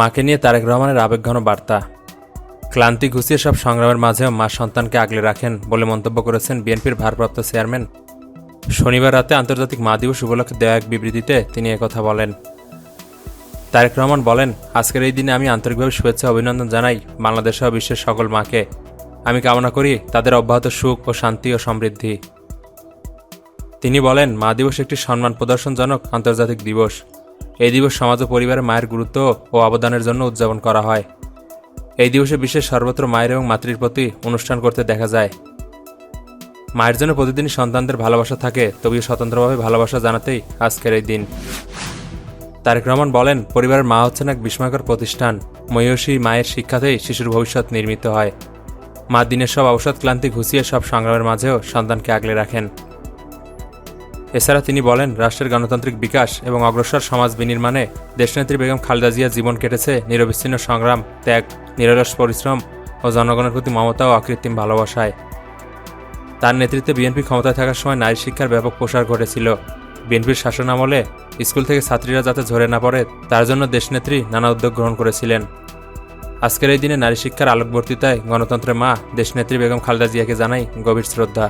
মাকে নিয়ে তারেক রহমানের আবেগঘন বার্তা। ক্লান্তি ঘুষিয়ে সব সংগ্রামের মাঝেও মা সন্তানকে আগলে রাখেন বলে মন্তব্য করেছেন বিএনপির ভারপ্রাপ্ত চেয়ারম্যান। শনিবার রাতে আন্তর্জাতিক মা দিবস উপলক্ষে দেওয়া এক বিবৃতিতে তিনি একথা বলেন। তারেক রহমান বলেন, আজকের এই দিনে আমি আন্তরিকভাবে শুভেচ্ছা অভিনন্দন জানাই বাংলাদেশ সহ বিশ্বের সকল মাকে। আমি কামনা করি তাদের অব্যাহত সুখ ও শান্তি ও সমৃদ্ধি। তিনি বলেন, মা দিবস একটি সম্মান প্রদর্শনজনক আন্তর্জাতিক দিবস। এই দিবস সমাজ ও পরিবারের মায়ের গুরুত্ব ও অবদানের জন্য উদযাপন করা হয়। এই দিবসে বিশ্বের সর্বত্র মায়ের এবং মাতৃর প্রতি অনুষ্ঠান করতে দেখা যায়। মায়ের জন্য প্রতিদিনই সন্তানদের ভালোবাসা থাকে, তবেও স্বতন্ত্রভাবে ভালোবাসা জানাতেই আজকের এই দিন। তারেক রহমান বলেন, পরিবারের মা হচ্ছেন এক বিস্ময়কর প্রতিষ্ঠান। ময়ূষী মায়ের শিক্ষাতেই শিশুর ভবিষ্যৎ নির্মিত হয়। মা দিনের সব ঔষধ ক্লান্তি ঘুষিয়ে সব সংগ্রামের মাঝেও সন্তানকে আগলে রাখেন। এছাড়া তিনি বলেন, রাষ্ট্রের গণতান্ত্রিক বিকাশ এবং অগ্রসর সমাজ বিনির্মাণে দেশনেত্রী বেগম খালেদা জিয়া জীবন কেটেছে নিরবিচ্ছিন্ন সংগ্রাম, ত্যাগ, নিরলস পরিশ্রম ও জনগণের প্রতি মমতা ও অকৃত্রিম ভালোবাসায়। তার নেতৃত্বে বিএনপি ক্ষমতায় থাকার সময় নারী শিক্ষার ব্যাপক প্রসার ঘটেছিল। বিএনপির শাসন আমলে স্কুল থেকে ছাত্রীরা যাতে ঝরে না পড়ে, তার জন্য দেশনেত্রী নানা উদ্যোগ গ্রহণ করেছিলেন। আজকের এই দিনে নারী শিক্ষার আলোকবর্তিতায় গণতন্ত্রের মা দেশনেত্রী বেগম খালেদা জিয়াকে জানাই গভীর শ্রদ্ধা।